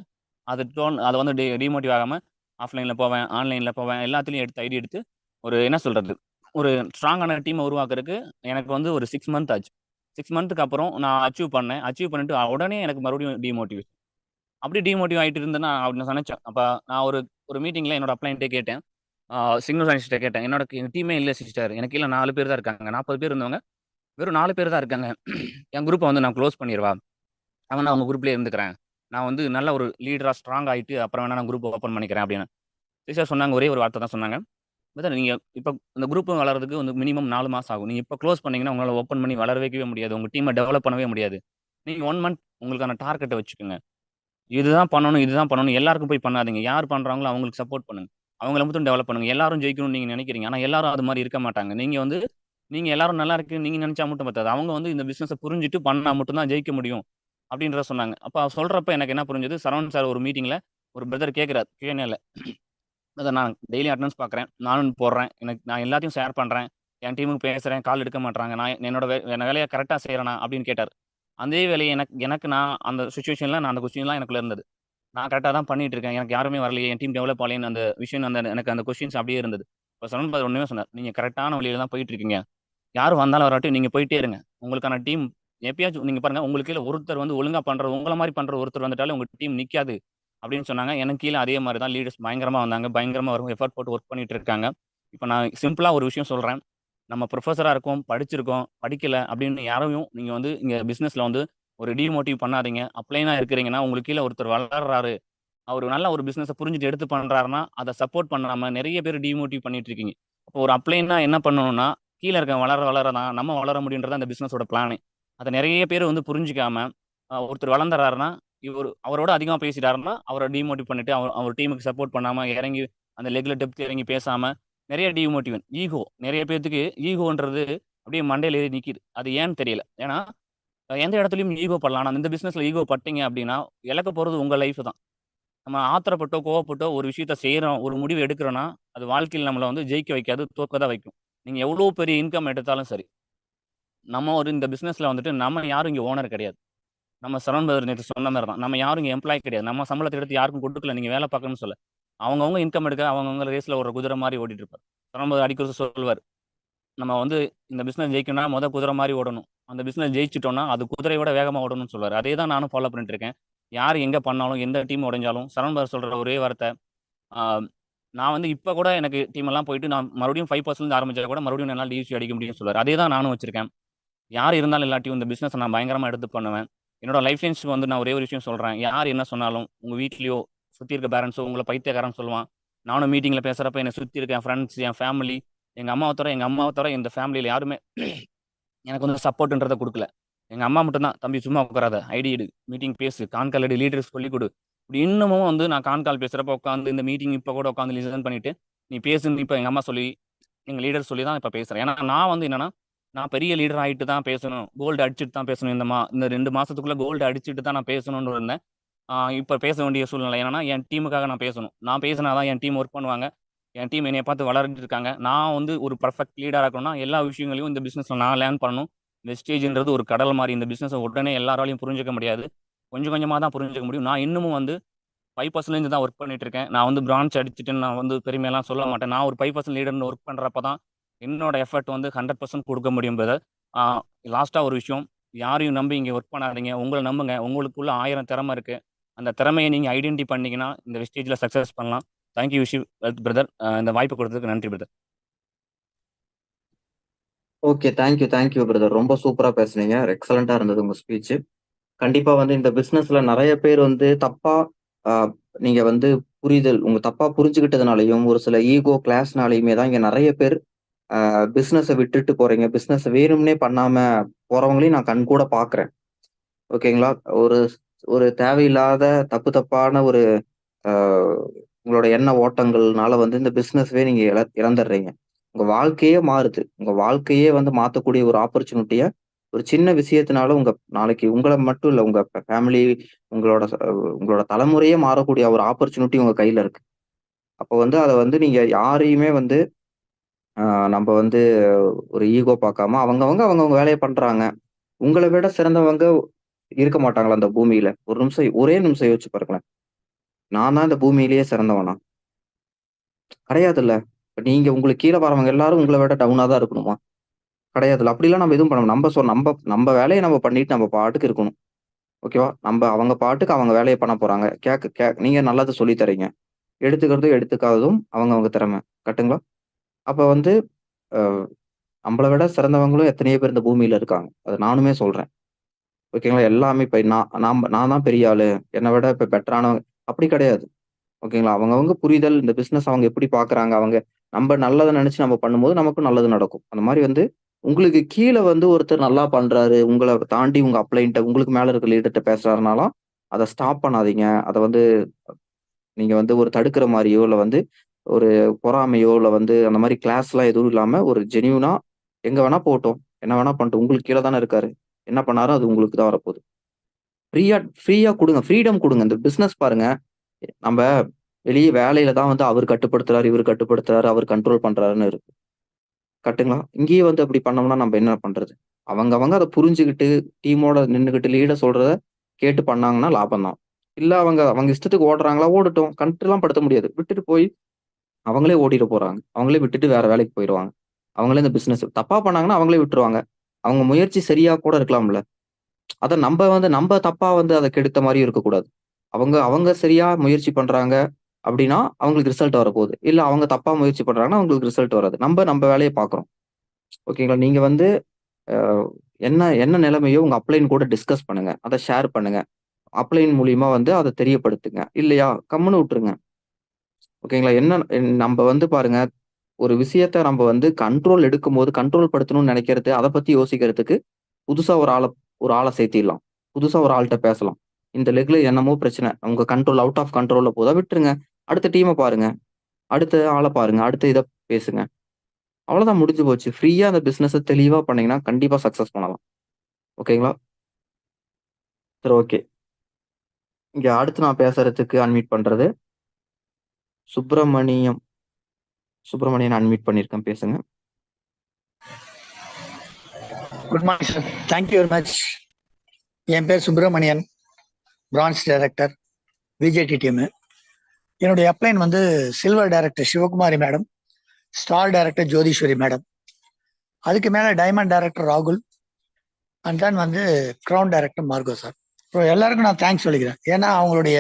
அது டோன் அதை வந்து டிமோட்டிவ் ஆகாம ஆஃப்லைனில் போவேன் ஆன்லைனில் போவேன் எல்லாத்துலேயும் எடுத்து ஐடி எடுத்து ஒரு என்ன சொல்கிறது ஒரு ஸ்ட்ராங்கான டீமை உருவாக்குறதுக்கு எனக்கு வந்து ஒரு சிக்ஸ் மந்த் ஆச்சு. சிக்ஸ் மந்த்துக்கு அப்புறம் நான் அச்சீவ் பண்ணேன். அச்சீவ் பண்ணிட்டு உடனே எனக்கு மறுபடியும் டிமோட்டிவேஷன் அப்படி டிமோட்டிவ் ஆகிட்டு இருந்தேன்னா அப்படின்னு நினைச்சேன். அப்போ நான் ஒரு ஒரு மீட்டிங்கில் என்னோட அப்ளைன்ட்டே கேட்டேன். சிக்னல் சயின்ஸ்ட்டை கேட்டேன். என்னோட டீமே இல்லை சிஸ்டர் எனக்கு இல்லை நாலு பேர் தான் இருக்காங்க. நாற்பது பேர் இருந்தவங்க. வெறும் நாலு பேர் தான் இருக்காங்க. என் குரூப்பை வந்து நான் க்ளோஸ் பண்ணிடுவா. அவன் நான் அவங்க குரூப்லேயே இருந்துக்கிறேன். நான் வந்து நல்ல ஒரு லீடராக ஸ்ட்ராங் ஆகிட்டு அப்புறம் வேணா நான் குரூப் ஓப்பன் பண்ணிக்கிறேன் அப்படின்னு. சிஸ்டர் சொன்னாங்க ஒரே ஒரு வார்த்தை தான் சொன்னாங்க. பட் நீங்கள் இப்போ அந்த குரூப் வளர்றதுக்கு வந்து மினிமம் நாலு மாதம் ஆகும். நீங்கள் இப்போ க்ளோஸ் பண்ணிங்கன்னா உங்களால் ஓப்பன் பண்ணி வளர வைக்கவே முடியாது உங்கள் டீமை டெவலப் பண்ணவே முடியாது. நீங்கள் ஒன் மந்த் உங்களுக்கான டார்கெட்டை வச்சுக்கோங்க. இதுதான் பண்ணணும் இதுதான் பண்ணணும். எல்லாருக்கும் போய் பண்ணாதீங்க. யார் பண்ணுறாங்களோ அவங்களுக்கு சப்போர்ட் பண்ணுங்க. அவங்கள மட்டும் டெவலப் பண்ணுங்க. எல்லாரும் ஜெயிக்கணும்னு நீங்கள் நினைக்கிறீங்க. ஆனால் எல்லாரும் அது மாதிரி இருக்க மாட்டாங்க. நீங்கள் வந்து நீங்கள் எல்லாரும் நல்லா இருக்கு நீங்கள் நினச்சா மட்டும் பார்த்தாது அவங்க வந்து இந்த பிஸ்னஸை புரிஞ்சுட்டு பண்ணால் மட்டும்தான் ஜெயிக்க முடியும். அப்படின்றத சொன்னாங்க. அப்போ சொல்கிறப்ப எனக்கு என்ன புரிஞ்சது? சரவணன் சார் ஒரு மீட்டிங்கில் ஒரு பிரதர் கேட்குறாரு கியூஎன்ஏல அதை நான் டெய்லி அட்டன்ஸ் பார்க்குறேன் நானும் போடுறேன். எனக்கு நான் எல்லாத்தையும் ஷேர் பண்ணுறேன் என் டீமுக்கு பேசுகிறேன் கால் எடுக்க மாட்டாங்க நான் என்னோட வே என் வேலையை கரெக்டாக செய்கிறேனா அப்படின்னு கேட்டார். அதே வேலையை எனக்கு எனக்கு நான் அந்த சுச்சுவேஷனில் நான் அந்த கொஸ்டின்லாம் எனக்குள்ள இருந்தது. நான் கரெக்டாக தான் பண்ணிட்டு இருக்கேன். எனக்கு யாருமே வரலையே. என் டீம் டெவலப் ஆகலைன்னு அந்த விஷயம் அந்த எனக்கு அந்த கொஸ்டின்ஸ் அப்படியே இருந்தது. இப்போ சரவண் பாதர் ஒன்றுமே சொன்னார். நீங்கள் கரெக்டான வழியில் தான் போயிட்டு இருக்கீங்க. யார் வந்தாலும் வராட்டி நீங்கள் போயிட்டே இருங்க. உங்களுக்கான டீம் எப்பயாச்சும் நீங்கள் பாருங்க உங்களுக்கு கீழே ஒருத்தர் வந்து ஒழுங்காக பண்ணுற உங்களை மாதிரி பண்ணுற ஒருத்தர் வந்துட்டாலே உங்க டீம் நிற்காது அப்படின்னு சொன்னாங்க. எனக்கு கீழே அதே மாதிரி தான் லீடர்ஸ் பயங்கரமாக வந்தாங்க. பயங்கரமாக வரும் எஃபர்ட் போட்டு ஒர்க் பண்ணிட்டு இருக்காங்க. இப்போ நான் சிம்பிளாக ஒரு விஷயம் சொல்கிறேன் நம்ம ப்ரொஃபஸராக இருக்கோம் படிச்சிருக்கோம் படிக்கல அப்படின்னு யாரையும் நீங்கள் வந்து இங்கே பிஸ்னஸில் வந்து ஒரு டிமோட்டிவ் பண்ணாதீங்க. அப்ளைனாக இருக்கிறீங்கன்னா உங்களுக்கு கீழே ஒருத்தர் வளர்றாரு. அவர் நல்ல ஒரு பிஸ்னஸை புரிஞ்சுட்டு எடுத்து பண்ணுறாருன்னா அதை சப்போர்ட் பண்ணாமல் நிறைய பேர் டிமோட்டிவ் பண்ணிட்டு இருக்கீங்க. அப்போ ஒரு அப்ளைனா என்ன பண்ணணும்னா கீழே இருக்க வளர வளர தான் நம்ம வளர முடியுன்றது அந்த பிஸ்னஸோட பிளானே அதை நிறைய பேர் வந்து புரிஞ்சிக்காம ஒருத்தர் வளர்ந்துறாருன்னா இவர் அவரோட அதிகமாக பேசிட்டாருன்னா அவரை டிமோட்டிவ் பண்ணிட்டு அவர் அவர் டீமுக்கு சப்போர்ட் பண்ணாமல் இறங்கி அந்த லெக்ல டெப்த் இறங்கி பேசாமல் நிறைய டிமோட்டிவன் ஈகோ நிறைய பேர்த்துக்கு ஈகோன்றது அப்படியே மண்டையில் ஏறி நிற்கிது அது ஏன்னு தெரியல. ஏன்னா எந்த இடத்துலையும் ஈகோ படலாம் ஆனால் இந்த பிஸ்னஸில் ஈகோ பட்டீங்க அப்படின்னா இழக்க போகிறது உங்கள் லைஃப் தான். நம்ம ஆத்திரப்பட்டோ கோவப்பட்டோ ஒரு விஷயத்த செய்கிறோம் ஒரு முடிவு எடுக்கிறோன்னா அது வாழ்க்கையில் நம்மளை வந்து ஜெயிக்க வைக்காது தோக்க தான் வைக்கும். நீங்கள் எவ்வளோ பெரிய இன்கம் எடுத்தாலும் சரி. நம்ம ஒரு இந்த பிஸ்னஸில் வந்துட்டு நம்ம யாரும் இங்கே ஓனர் கிடையாது. நம்ம சரவண் பதர் நேற்று சொன்ன மாதிரி தான். நம்ம யாரும் இங்கே எம்ப்ளாய் கிடையாது. நம்ம சம்பளத்தை எடுத்து யாருக்கும் கொடுக்கல. நீங்கள் வேலை பார்க்கணும்னு சொல்ல அவங்கவுங்க இன்கம் எடுக்க அவங்கவுங்க ரேஸில் ஒரு குதிரை மாதிரி ஓடிட்டு இருப்பார். சரவண் பதர் அடிக்கிறது சொல்லுவார். நம்ம வந்து இந்த பிஸ்னஸ் ஜெயிக்கணும்னா மொதல் குதிரை மாதிரி ஓடணும். அந்த பிஸ்னஸ் ஜெயிச்சிட்டோம்னா அது குதிரையோட வேகமாக ஓடணும்னு சொல்லுவார். அதே தான் நானும் ஃபாலோ பண்ணிட்டு இருக்கேன். யார் எங்கே பண்ணாலும் எந்த டீம் உடைஞ்சாலும் சரவண் பதர் சொல்கிற ஒரே வார்த்தை நான் வந்து இப்போ கூட எனக்கு டீம் எல்லாம் போயிட்டு நான் மறுபடியும் ஃபைவ் பர்சன்ட் ஆரம்பிச்சா கூட மறுபடியும் என்னால் டிசி அடிக்க முடியும்னு சொல்லுவார். அதே தான் நானும் வச்சிருக்கேன். யார் இருந்தாலும் இல்லாட்டியும் இந்த பிஸ்னஸ் நான் பயங்கரமாக எடுத்து பண்ணுவேன். என்னோட லைஃப் லைன்ஸ்க்கு வந்து நான் ஒரே ஒரு விஷயம் சொல்கிறேன் யார் என்ன சொன்னாலும் உங்கள் வீட்லேயோ சுற்றி இருக்க பேரண்ட்ஸோ உங்களை பைத்தியக்காரன் சொல்லுவான். நானும் மீட்டிங்கில் பேசுகிறப்ப என்னை சுற்றி இருக்க என் ஃப்ரெண்ட்ஸ் என் ஃபேமிலி எங்கள் அம்மாவை தவிர எங்கள் அம்மாவை தவிர இந்த ஃபேமிலியில் யாருமே எனக்கு வந்து சப்போர்ட்ன்றதை கொடுக்கல. எங்கள் அம்மா மட்டும்தான் தம்பி சும்மா உட்காராத. ஐடி எடு. மீட்டிங் பேசு. கான்கால் எடு. லீடர்ஸ் சொல்லிக் கொடு. இப்படி இன்னமும் வந்து நான் கான்கால் பேசுகிறப்ப உட்காந்து இந்த மீட்டிங் இப்போ கூட உட்காந்து லிசன் பண்ணிட்டு நீ பேசுன்னு இப்போ எங்கள் அம்மா சொல்லி எங்கள் லீடர் சொல்லி தான் இப்போ பேசுகிறேன் ஏன்னா நான் வந்து என்னன்னா நான் பெரிய லீடர் ஆகிட்டு தான் பேசணும். கோல்டு அடிச்சுட்டு தான் பேசணும். இந்த மா இந்த ரெண்டு மாசத்துக்குள்ள கோல்டு அடிச்சுட்டு தான் நான் பேசணும்னு இருந்தேன். இப்போ பேச வேண்டிய சூழ்நிலை என்னன்னா என் டீமுக்காக நான் பேசணும். நான் பேசினா தான் என் டீம் ஒர்க் பண்ணுவாங்க. என் டீம் என்னை பார்த்து வளர்ந்துட்டு இருக்காங்க. நான் வந்து ஒரு பர்ஃபெக்ட் லீடராக இருக்கணும்னா எல்லா விஷயங்களையும் இந்த பிஸ்னஸில் நான் லேர்ன் பண்ணணும். வெஸ்டேஜ்ன்றது ஒரு கடல் மாதிரி. இந்த பிஸ்னஸை உடனே எல்லாராலையும் புரிஞ்சுக்க முடியாது. கொஞ்சம் கொஞ்சமாக தான் புரிஞ்சிக்க முடியும். நான் இன்னமும் வந்து ஃபைவ் பர்சன்டேஜ் தான் ஒர்க் பண்ணிட்டு இருக்கேன். நான் வந்து பிரான்ச் அடிச்சுட்டு நான் வந்து பெருமையெல்லாம் சொல்ல மாட்டேன். நான் ஒரு ஃபைவ் பர்சன்ட் லீடர்னு ஒர்க் பண்ணுறப்ப தான் என்னோட எஃபர்ட் வந்து ஹண்ட்ரட் பர்சன்ட் கொடுக்க முடியும் பிரதர் லாஸ்ட்டாக ஒரு விஷயம். யாரையும் நம்பி இங்கே ஒர்க் பண்ணாதீங்க. உங்களை நம்புங்க. உங்களுக்குள்ள ஆயிரம் திறமை இருக்குது அந்த திறமையை நீங்கள் ஐடென்டி பண்ணீங்கன்னா இந்த விஸ்டேஜில் சக்ஸஸ் பண்ணலாம். தேங்க்யூ விஷ் பிரதர் இந்த வாய்ப்பு கொடுத்ததுக்கு நன்றி brother okay thank you thank you brother ரொம்ப சூப்பரா பேசுனீங்க. எக்ஸலண்டா இருந்தது உங்க ஸ்பீச் கண்டிப்பா வந்து இந்த பிசினஸ்ல நிறைய பேர் வந்து தப்பா நீங்க வந்து புரிதல் உங்க தப்பா புரிஞ்சுக்கிட்டதுனாலையும் ஒரு சில ஈகோ கிளாஸ்னாலையுமே தான் இங்க நிறைய பேர் பிஸ்னஸை விட்டுட்டு போறீங்க. பிஸ்னஸ் வேணும்னே பண்ணாம போறவங்களையும் நான் கண் கூட பாக்குறேன். ஓகேங்களா? ஒரு ஒரு தேவையில்லாத தப்பு தப்பான ஒரு உங்களோட எண்ண ஓட்டங்கள்னால வந்து இந்த பிஸ்னஸ்வே நீங்க இழ இழந்துடுறீங்க. உங்க வாழ்க்கையே மாறுது. உங்க வாழ்க்கையே வந்து மாத்தக்கூடிய ஒரு ஆப்பர்ச்சுனிட்டிய ஒரு சின்ன விஷயத்தினால உங்க நாளைக்கு உங்களை மட்டும் இல்ல உங்க ஃபேமிலி உங்களோட உங்களோட தலைமுறையே மாறக்கூடிய ஒரு ஆப்பர்ச்சுனிட்டி உங்க கையில இருக்கு. அப்போ வந்து அதை வந்து நீங்க யாரையுமே வந்து நம்ம வந்து ஒரு ஈகோ பார்க்காம அவங்கவங்க அவங்கவங்க வேலையை பண்றாங்க. உங்களை விட சிறந்தவங்க இருக்க மாட்டாங்களா அந்த பூமியில? ஒரு நிமிஷம் ஒரே நிமிஷம் யோசிச்சு பாருங்களேன். நான் தான் இந்த பூமியிலேயே சிறந்தவனா? கிடையாதுல்ல. இப்ப நீங்க உங்களுக்கு கீழே வரவங்க எல்லாரும் உங்களை விட டவுனா தான் இருக்கணுமா? கிடையாதுல்ல. அப்படிலாம் நம்ம எதுவும் பண்ணணும் நம்ம சொ நம்ம நம்ம வேலையை நம்ம பண்ணிட்டு நம்ம பாட்டுக்கு இருக்கணும். ஓகேவா நம்ம அவங்க பாட்டுக்கு அவங்க வேலையை பண்ண போறாங்க. கேட்க கே நீங்க நல்லது சொல்லி தரீங்க. எடுத்துக்கிறதும் எடுத்துக்காததும் அவங்க அவங்க திறமை. கட்டுங்களா? அப்ப வந்து நம்மளை விட சிறந்தவங்களும் எத்தனையோ பேர் இந்த பூமியில இருக்காங்க. அது நானுமே சொல்றேன். ஓகேங்களா? எல்லாமே இப்போ நான் நான் நான் தான் பெரிய ஆளு. என்னை விட இப்போ பெட்டரானவங்க அப்படி கிடையாது. ஓகேங்களா? அவங்கவுங்க புரிதல் இந்த பிஸ்னஸ் அவங்க எப்படி பார்க்குறாங்க அவங்க நம்ம நல்லதை நினச்சி நம்ம பண்ணும்போது நமக்கும் நல்லது நடக்கும். அந்த மாதிரி வந்து உங்களுக்கு கீழே வந்து ஒருத்தர் நல்லா பண்ணுறாரு உங்களை தாண்டி உங்கள் அப்ளைன்ட்ட உங்களுக்கு மேலே இருக்க லீடர்கிட்ட பேசுகிறாருனாலும் அதை ஸ்டாப் பண்ணாதீங்க. அதை வந்து நீங்கள் வந்து ஒரு தடுக்கிற மாதிரியோ இல்லை வந்து ஒரு பொறாமையோ இல்லை வந்து அந்த மாதிரி கிளாஸ்லாம் எதுவும் இல்லாமல் ஒரு ஜெனியூனா எங்கே வேணா போட்டோம் என்ன வேணா பண்ணிட்டு உங்களுக்கு கீழே தானே இருக்காரு. என்ன பண்ணாரோ? அது உங்களுக்கு தான் வரப்போகுது. ஃப்ரீயா ஃப்ரீயா கொடுங்க ஃப்ரீடம் கொடுங்க. இந்த பிஸ்னஸ் பாருங்க. நம்ம வெளியே வேலையில தான் வந்து அவர் கட்டுப்படுத்துறாரு இவர் கட்டுப்படுத்துறாரு அவர் கண்ட்ரோல் பண்றாருன்னு இருக்கு. கட்டுங்களா? இங்கேயே வந்து அப்படி பண்ணோம்னா நம்ம என்ன பண்றது? அவங்க அவங்க அதை புரிஞ்சுக்கிட்டு டீமோட நின்றுக்கிட்டு லீட சொல்றத கேட்டு பண்ணாங்கன்னா லாபம் தான் இல்ல அவங்க அவங்க இஷ்டத்துக்கு ஓடுறாங்களா ஓடட்டும். கண்ட்ரோலாம் படுத்த முடியாது. விட்டுட்டு போய் அவங்களே ஓடிட போறாங்க. அவங்களே விட்டுட்டு வேற வேலைக்கு போயிடுவாங்க. அவங்களே இந்த பிசினஸ் தப்பா பண்ணாங்கன்னா அவங்களே விட்டுருவாங்க. அவங்க முயற்சி சரியா கூட இருக்கலாம்ல. அதை நம்ம வந்து நம்ம தப்பா வந்து அதை கெடுத்த மாதிரியும் இருக்கக்கூடாது. அவங்க அவங்க சரியா முயற்சி பண்றாங்க அப்படின்னா அவங்களுக்கு ரிசல்ட் வரப்போகுது. இல்லை அவங்க தப்பா முயற்சி பண்றாங்கன்னா அவங்களுக்கு ரிசல்ட் வராது. நம்ம நம்ம வேலையை பார்க்குறோம். ஓகேங்களா நீங்க வந்து என்ன என்ன நிலைமையோ உங்க அப்ளைன் கூட டிஸ்கஸ் பண்ணுங்க. அதை ஷேர் பண்ணுங்க. அப்ளைன் மூலியமா வந்து அதை தெரியப்படுத்துங்க. இல்லையா? கம்முன்னு விட்டுருங்க. ஓகேங்களா? என்ன நம்ம வந்து பாருங்க ஒரு விஷயத்த நம்ம வந்து கண்ட்ரோல் எடுக்கும்போது கண்ட்ரோல் படுத்தணும்னு நினைக்கிறது அதை பத்தி யோசிக்கிறதுக்கு புதுசா ஒரு ஆளை ஒரு ஆளை சேர்த்திடலாம். புதுசா ஒரு ஆள்கிட்ட பேசலாம். இந்த லெக்ல என்னமோ பிரச்சனை. உங்க கண்ட்ரோல் அவுட் ஆஃப் கண்ட்ரோல்ல போதா விட்டுருங்க. அடுத்த டீமை பாருங்க. அடுத்த ஆளை பாருங்க. அடுத்த இதை பேசுங்க. அவ்வளவுதான் முடிஞ்சு போச்சு. ஃப்ரீயா அந்த பிசினஸ் தெளிவா பண்ணீங்கன்னா கண்டிப்பா சக்சஸ் பண்ணலாம். ஓகேங்களா? சரி ஓகே இங்க அடுத்து நான் பேசுறதுக்கு அன்மியூட் பண்றது. சுப்பிரமணியம் சுப்பிரமணியன் அன்மீட் பண்ணியிருக்கேன். பேசுங்க. Good morning sir thank you very much என் பேர் Subramanian branch director BJD team என்னுடைய அப்ளைன் வந்து silver director Sivakumari madam star director Jothiswari madam அதுக்கு மேலே டைமண்ட் டைரக்டர் ராகுல் அண்ட் தென் வந்து crown director Marco sir so எல்லாருக்கும் நான் தேங்க்ஸ் சொல்லிக்கிறேன். ஏன்னா அவங்களுடைய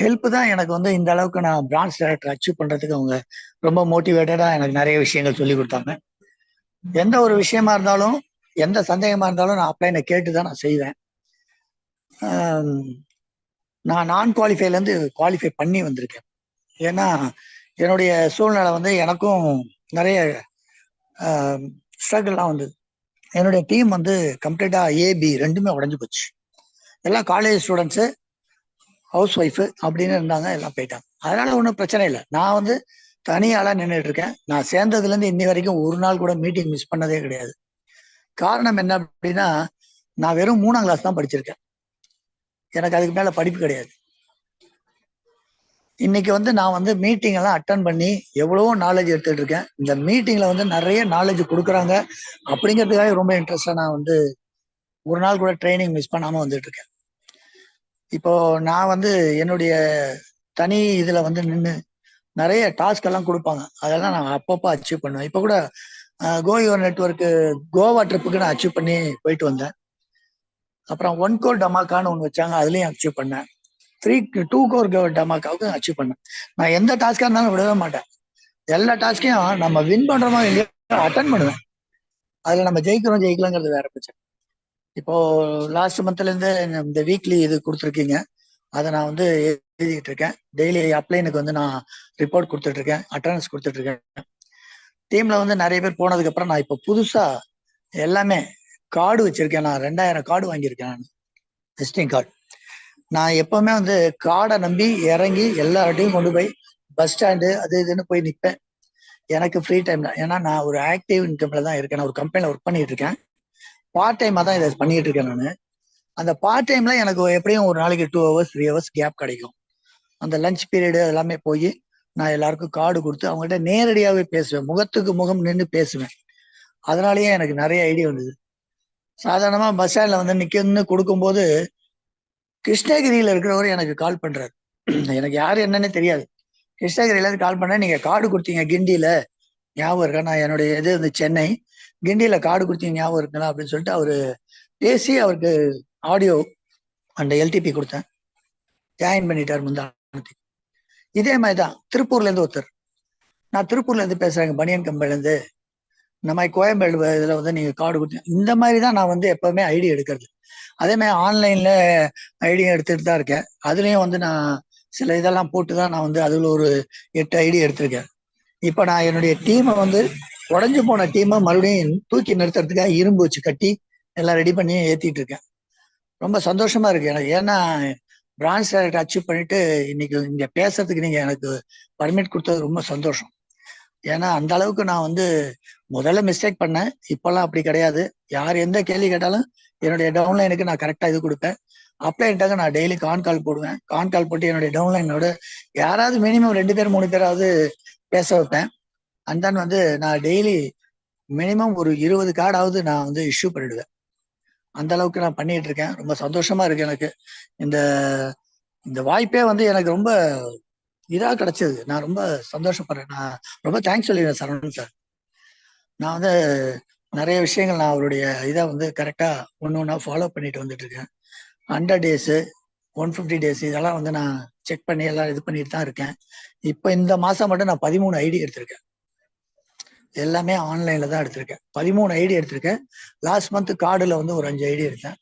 ஹெல்ப் தான் எனக்கு வந்து இந்த அளவுக்கு நான் பிரான்ச் டைரக்டர் அச்சீவ் பண்ணுறதுக்கு அவங்க ரொம்ப மோட்டிவேட்டடாக எனக்கு நிறைய விஷயங்கள் சொல்லி கொடுத்தாங்க. எந்த ஒரு விஷயமா இருந்தாலும் எந்த சந்தேகமா இருந்தாலும் நான் அப்ளைனை கேட்டு தான் நான் செய்வேன். நான் நான் குவாலிஃபைலேருந்து குவாலிஃபை பண்ணி வந்திருக்கேன். ஏன்னா என்னுடைய சூழ்நிலை வந்து எனக்கும் நிறைய ஸ்ட்ரகிள்லாம் வந்தது. என்னுடைய டீம் வந்து கம்ப்ளீட்டாக ஏபி ரெண்டுமே உடஞ்சி போச்சு. எல்லாம் காலேஜ் ஸ்டூடெண்ட்ஸு ஹவுஸ் ஒய்ஃபு அப்படின்னு இருந்தாங்க எல்லாம் போயிட்டாங்க. அதனால ஒன்றும் பிரச்சனை இல்லை. நான் வந்து தனியாளாக நின்றுட்டு இருக்கேன். நான் சேர்ந்ததுலேருந்து இன்னி வரைக்கும் ஒரு நாள் கூட மீட்டிங் மிஸ் பண்ணதே கிடையாது. காரணம் என்ன அப்படின்னா நான் வெறும் மூணாம் கிளாஸ் தான் படிச்சிருக்கேன். எனக்கு அதுக்கு மேலே படிப்பு கிடையாது. இன்னைக்கு வந்து நான் வந்து மீட்டிங் எல்லாம் அட்டன் பண்ணி எவ்வளவோ நாலேஜ் எடுத்துட்டு இருக்கேன். இந்த மீட்டிங்ல வந்து நிறைய நாலேஜ் கொடுக்குறாங்க. அப்படிங்கிறதுக்காக ரொம்ப இன்ட்ரெஸ்டா நான் வந்து ஒரு நாள் கூட ட்ரைனிங் மிஸ் பண்ணாம வந்துட்டு இருக்கேன். இப்போ நான் வந்து என்னுடைய தனி இதுல வந்து நின்று நிறைய டாஸ்க் எல்லாம் கொடுப்பாங்க. அதெல்லாம் நான் அப்பப்போ அச்சீவ் பண்ணுவேன். இப்போ கூட கோயோ நெட்ஒர்க்கு கோவா ட்ரிப்புக்கு நான் அச்சீவ் பண்ணி போயிட்டு வந்தேன். அப்புறம் ஒன் கோர் டமாக்கான்னு ஒன்று வச்சாங்க அதுலேயும் அச்சீவ் பண்ணேன். த்ரீ டூ கோர் டமாக்காவுக்கும் அச்சீவ் பண்ணேன். நான் எந்த டாஸ்க்காக இருந்தாலும் விடவே மாட்டேன். எல்லா டாஸ்க்கையும் நம்ம வின் பண்ணுறோமோ இல்லையோ அட்டன் பண்ணுவேன். அதில் நம்ம ஜெயிக்கிறோம் ஜெயிக்கலாங்கிறது வேற பிரச்சனை. இப்போ லாஸ்ட் மந்த்ல இருந்து இந்த வீக்லி இது கொடுத்துருக்கீங்க. அதை நான் வந்து எழுதிக்கிட்டு இருக்கேன். டெய்லி அப்ளைனுக்கு வந்து நான் ரிப்போர்ட் கொடுத்துட்டு இருக்கேன். அட்டண்டன்ஸ் கொடுத்துட்டு இருக்கேன். டீம்ல வந்து நிறைய பேர் போனதுக்கு அப்புறம் நான் இப்போ புதுசா எல்லாமே கார்டு வச்சிருக்கேன். நான் ரெண்டாயிரம் கார்டு வாங்கியிருக்கேன் நான். விசிட்டிங் கார்டு நான் எப்பவுமே வந்து கார்டை நம்பி இறங்கி எல்லார்ட்டையும் கொண்டு போய் பஸ் ஸ்டாண்டு அது இதுன்னு போய் நிற்பேன் எனக்கு ஃப்ரீ டைம் தான். ஏன்னா நான் ஒரு ஆக்டிவ் இன்கம்ல தான் இருக்கேன். நான் ஒரு கம்பெனியில் ஒர்க் பண்ணிட்டு இருக்கேன். பார்ட் டைமாக தான் இதை பண்ணிட்டு இருக்கேன் நான். அந்த பார்ட் டைம்ல எனக்கு எப்படியும் ஒரு நாளைக்கு two hours three hours gap கிடைக்கும். அந்த லஞ்ச் பீரியடு எல்லாமே போய் நான் எல்லாருக்கும் கார்டு கொடுத்து அவங்ககிட்ட நேரடியாகவே பேசுவேன். முகத்துக்கு முகம் நின்று பேசுவேன். அதனாலயே எனக்கு நிறைய ஐடியா வந்தது. சாதாரணமா பஸ் ஸ்டாண்ட்ல வந்து நிக்கன்னு கொடுக்கும்போது கிருஷ்ணகிரியில இருக்கிறவர் எனக்கு கால் பண்றாரு. எனக்கு யாரு என்னன்னு தெரியாது. கிருஷ்ணகிரியில இருந்து கால் பண்ண நீங்க கார்டு கொடுத்தீங்க கிண்டியில. ஞாபகம் இருக்கா? நான் என்னுடைய இது வந்து சென்னை. கிண்டியில கார்டு கொடுத்தீங்க ஞாபகம் இருக்குங்களா அப்படின்னு சொல்லிட்டு அவரு பேசி அவருக்கு ஆடியோ அந்த எல்டிபி கொடுத்தேன். ஜாயின் பண்ணிட்டார் முந்தானத்தி இதே மாதிரி தான் திருப்பூர்லேருந்து ஒருத்தர். நான் திருப்பூர்லேருந்து பேசுகிறேங்க பனியன் கம்பெனிலேருந்து. இந்த மாதிரி கோயம்பேடு இதில் வந்து நீங்கள் கார்டு கொடுத்தீங்க இந்த மாதிரி தான் நான் வந்து எப்போவுமே ஐடி எடுக்கிறது. அதே மாதிரி ஆன்லைனில் ஐடியும் எடுத்துகிட்டு தான் இருக்கேன். அதுலேயும் வந்து நான் சில இதெல்லாம் போட்டு தான் நான் வந்து அதில் ஒரு எட்டு ஐடி எடுத்திருக்கேன். இப்போ நான் என்னுடைய டீமை வந்து உடஞ்சு போன டீமை மறுபடியும் தூக்கி நிறுத்துறதுக்காக இரும்பு வச்சு கட்டி எல்லாம் ரெடி பண்ணி ஏற்றிட்டு இருக்கேன். ரொம்ப சந்தோஷமா இருக்கு எனக்கு. ஏன்னா பிரான்ச் டைரக்டர் அச்சீவ் பண்ணிட்டு இன்னைக்கு இங்கே பேசுறதுக்கு நீங்கள் எனக்கு பர்மிட் கொடுத்தது ரொம்ப சந்தோஷம். ஏன்னா அந்த அளவுக்கு நான் வந்து முதல்ல மிஸ்டேக் பண்ணேன். இப்போல்லாம் அப்படி கிடையாது. யார் எந்த கேள்வி கேட்டாலும் என்னுடைய டவுன்லைனுக்கு நான் கரெக்டாக இது கொடுப்பேன். அப்ளைன்ட்டாக நான் டெய்லி கான் கால் போடுவேன். கான் கால் போட்டு என்னுடைய டவுன்லைனோட யாராவது மினிமம் ரெண்டு பேர் மூணு பேராவது பேச வைப்பேன். அண்ட் தென் வந்து நான் டெய்லி மினிமம் ஒரு இருபது கார்டாவது நான் வந்து இஷ்யூ பண்ணிடுவேன். அந்த அளவுக்கு நான் பண்ணிட்டு இருக்கேன். ரொம்ப சந்தோஷமா இருக்கு எனக்கு. இந்த இந்த வாய்ப்பே வந்து எனக்கு ரொம்ப இதா கிடைச்சது. நான் ரொம்ப சந்தோஷப்படுறேன். நான் ரொம்ப தேங்க்ஸ் சொல்லிடுறேன் சரவணன் சார் நான் வந்து நிறைய விஷயங்கள் நான் அவருடைய இதை வந்து கரெக்டாக ஒன்று ஒன்றா ஃபாலோ பண்ணிட்டு வந்துட்டு இருக்கேன். Hundred days one fifty days இதெல்லாம் வந்து நான் செக் பண்ணி எல்லாம் இது பண்ணிட்டு தான் இருக்கேன். இப்போ இந்த மாதம் மட்டும் நான் பதிமூணு ஐடி எடுத்திருக்கேன். எல்லாமே ஆன்லைன்ல தான் எடுத்திருக்கேன். பதிமூணு ஐடி எடுத்திருக்கேன். லாஸ்ட் மந்த் கார்டுல வந்து ஒரு அஞ்சு ஐடி எடுத்தேன்.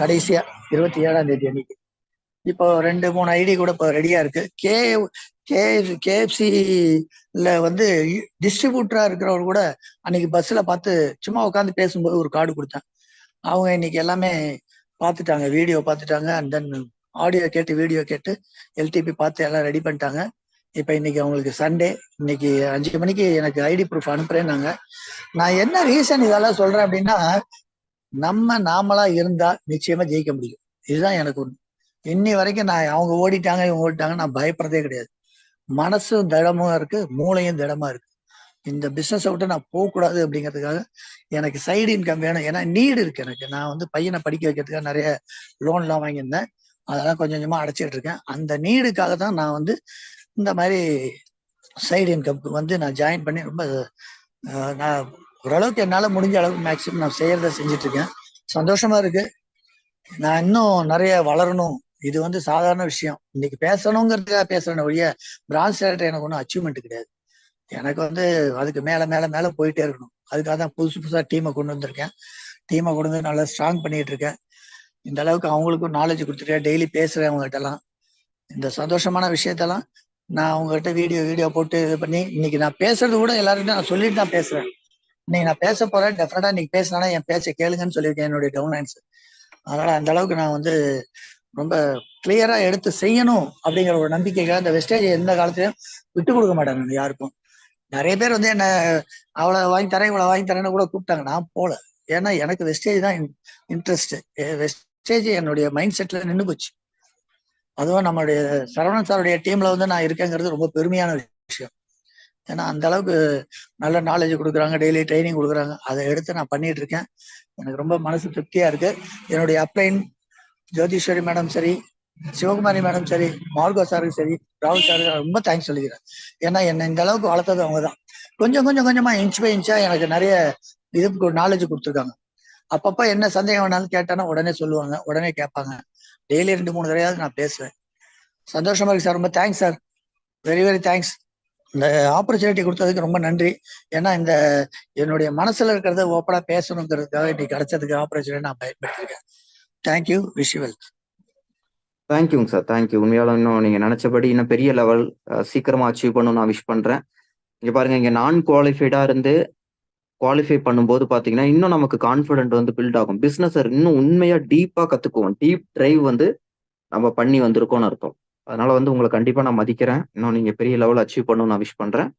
கடைசியா இருபத்தி ஏழாம் தேதி அன்னைக்கு. இப்போ ரெண்டு மூணு ஐடி கூட இப்போ ரெடியா இருக்கு. கே கே கேஎஃப்சில வந்து டிஸ்ட்ரிபியூட்டரா இருக்கிறவர் கூட அன்னைக்கு பஸ்ல பார்த்து சும்மா உட்காந்து பேசும்போது ஒரு கார்டு கொடுத்தேன். அவங்க இன்னைக்கு எல்லாமே பார்த்துட்டாங்க. வீடியோ பார்த்துட்டாங்க. அண்ட் தென் ஆடியோ கேட்டு வீடியோ கேட்டு எல்டிபி பார்த்து எல்லாம் ரெடி பண்ணிட்டாங்க. இப்போ இன்னைக்கு அவங்களுக்கு சண்டே இன்னைக்கு அஞ்சு மணிக்கு எனக்கு ஐடி ப்ரூஃப் அனுப்புறேன்னாங்க. நான் என்ன ரீசன் இதெல்லாம் சொல்றேன் அப்படின்னா நம்ம நாமளா இருந்தா நிச்சயமா ஜெயிக்க முடியும். இதுதான் எனக்கு ஒண்ணு இன்னி வரைக்கும் நான் அவங்க ஓடிட்டாங்க இவங்க ஓடிட்டாங்க நான் பயப்படுறதே கிடையாது. மனசும் திடமும் இருக்கு மூளையும் திடமா இருக்கு. இந்த பிசினஸை விட்டு நான் போகக்கூடாது அப்படிங்கிறதுக்காக எனக்கு சைடு இன்கம் வேணும். ஏன்னா நீடு இருக்கு எனக்கு. நான் வந்து பையனை படிக்க வைக்கிறதுக்காக நிறைய லோன்லாம் வாங்கியிருந்தேன். அதெல்லாம் கொஞ்சம் கொஞ்சமா அடைச்சிட்டு இருக்கேன். அந்த நீடுக்காக தான் நான் வந்து இந்த மாதிரி சைடு இன்கம்க்கு வந்து நான் ஜாயின் பண்ணி ரொம்ப நான் ஓரளவுக்கு என்னால் முடிஞ்ச அளவுக்கு மேக்ஸிமம் நான் செய்யறத செஞ்சுட்டு இருக்கேன் சந்தோஷமா இருக்கு. நான் இன்னும் நிறைய வளரணும். இது வந்து சாதாரண விஷயம். இன்னைக்கு பேசணுங்கிறதுக்காக பேசுறேன் ஒழிய பிரான்ச் டேரக்டர் எனக்கு ஒன்றும் அச்சீவ்மெண்ட் கிடையாது. எனக்கு வந்து அதுக்கு மேல மேல மேல போயிட்டே இருக்கணும். அதுக்காக தான் புதுசு புதுசா டீமை கொண்டு வந்திருக்கேன். டீமை கொண்டு வந்து நல்லா ஸ்ட்ராங் பண்ணிட்டு இருக்கேன். இந்த அளவுக்கு அவங்களுக்கும் நாலேஜ் கொடுத்துருக்கேன் டெய்லி பேசுறேன் அவங்ககிட்ட எல்லாம் இந்த சந்தோஷமான விஷயத்தெல்லாம் நான் அவங்ககிட்ட வீடியோ வீடியோ போட்டு இது பண்ணி இன்னைக்கு நான் பேசுறது கூட எல்லாருமே நான் சொல்லிட்டு தான் பேசுறேன். இன்னைக்கு நான் பேச போறேன். டெஃபினட்டா இன்னைக்கு பேசினா என் பேச்சை கேளுங்கன்னு சொல்லியிருக்கேன் என்னுடைய டவுன்லைன்ஸ் அதனால அந்த அளவுக்கு நான் வந்து ரொம்ப கிளியரா எடுத்து செய்யணும் அப்படிங்கிற ஒரு நம்பிக்கைக்காக இந்த வெஸ்டேஜ் எந்த காலத்திலயும் விட்டு கொடுக்க மாட்டேன் யாருக்கும். நிறைய பேர் வந்து என்ன அவளை வாங்கி தரேன் இவளை வாங்கி தரேன்னு கூட கூப்பிட்டாங்க. நான் போல. ஏன்னா எனக்கு வெஸ்டேஜ் தான் இன்ட்ரெஸ்ட் வெஸ்டேஜ் என்னுடைய மைண்ட் செட்ல நின்று போச்சு. அதுவும் நம்மளுடைய சரவணன் சாருடைய டீம்ல வந்து நான் இருக்கேங்கிறது ரொம்ப பெருமையான விஷயம். ஏன்னா அந்த அளவுக்கு நல்ல நாலேஜ் கொடுக்குறாங்க டெய்லி ட்ரைனிங் கொடுக்குறாங்க. அதை எடுத்து நான் பண்ணிட்டு இருக்கேன். எனக்கு ரொம்ப மனசு திருப்தியா இருக்கு. என்னுடைய அப்ளைன் ஜோதீஸ்வரி மேடம் சரி சிவகுமாரி மேடம் சரி மார்கோ சாருக்கு சரி ராகுல் சாருக்கு ரொம்ப தேங்க்ஸ் சொல்லிக்கிறேன். ஏன்னா என்னை இந்த அளவுக்கு வளர்த்தது அவங்க தான். கொஞ்சம் கொஞ்சம் கொஞ்சமா இன்ச் பை இன்ச்சா எனக்கு நிறைய இது நாலேஜ் கொடுத்துருக்காங்க. அப்பப்ப என்ன சந்தேகம் வேணாலும் கேட்டானா உடனே சொல்லுவாங்க உடனே கேட்பாங்க. டெய்லி ரெண்டு மூணு தடையாவது நான் பேசுவேன். சந்தோஷமா இருக்கு சார். ரொம்ப thanks sir. Very very thanks இந்த ஆப்பர்ச்சுனிட்டி கொடுத்ததுக்கு ரொம்ப நன்றி. ஏன்னா இந்த என்னுடைய மனசுல இருக்கிறத ஓப்பனா பேசணுங்கிறதுக்காக இன்னைக்கு கிடைச்சதுக்கு ஆப்பர்ச்சுனிட்டி நான் பயன்படுத்திருக்கேன் தேங்க்யூ விஷ் வெல்த் தேங்க்யூங்க சார் தேங்க்யூ உண்மையாலும் இன்னும் நீங்க நினைச்சபடி இன்னும் பெரிய லெவல் சீக்கிரமா அச்சீவ் பண்ணணும் நான் விஷ் பண்றேன். இங்க பாருங்க இங்க நான் குவாலிஃபைடா இருந்து குவாலிஃபை பண்ணும்போது பார்த்தீங்கன்னா இன்னும் நமக்கு கான்ஃபிடென்ட் வந்து பில்ட் ஆகும். பிஸ்னஸர் இன்னும் உண்மையாக டீப்பாக கற்றுக்குவோம் டீப் ட்ரைவ் வந்து நம்ம பண்ணி வந்திருக்கோம்னு அர்த்தம். அதனால வந்து உங்களை கண்டிப்பாக நான் மதிக்கிறேன். இன்னும் நீங்கள் பெரிய லெவல் அச்சீவ் பண்ணணும் நான் விஷ் பண்ணுறேன்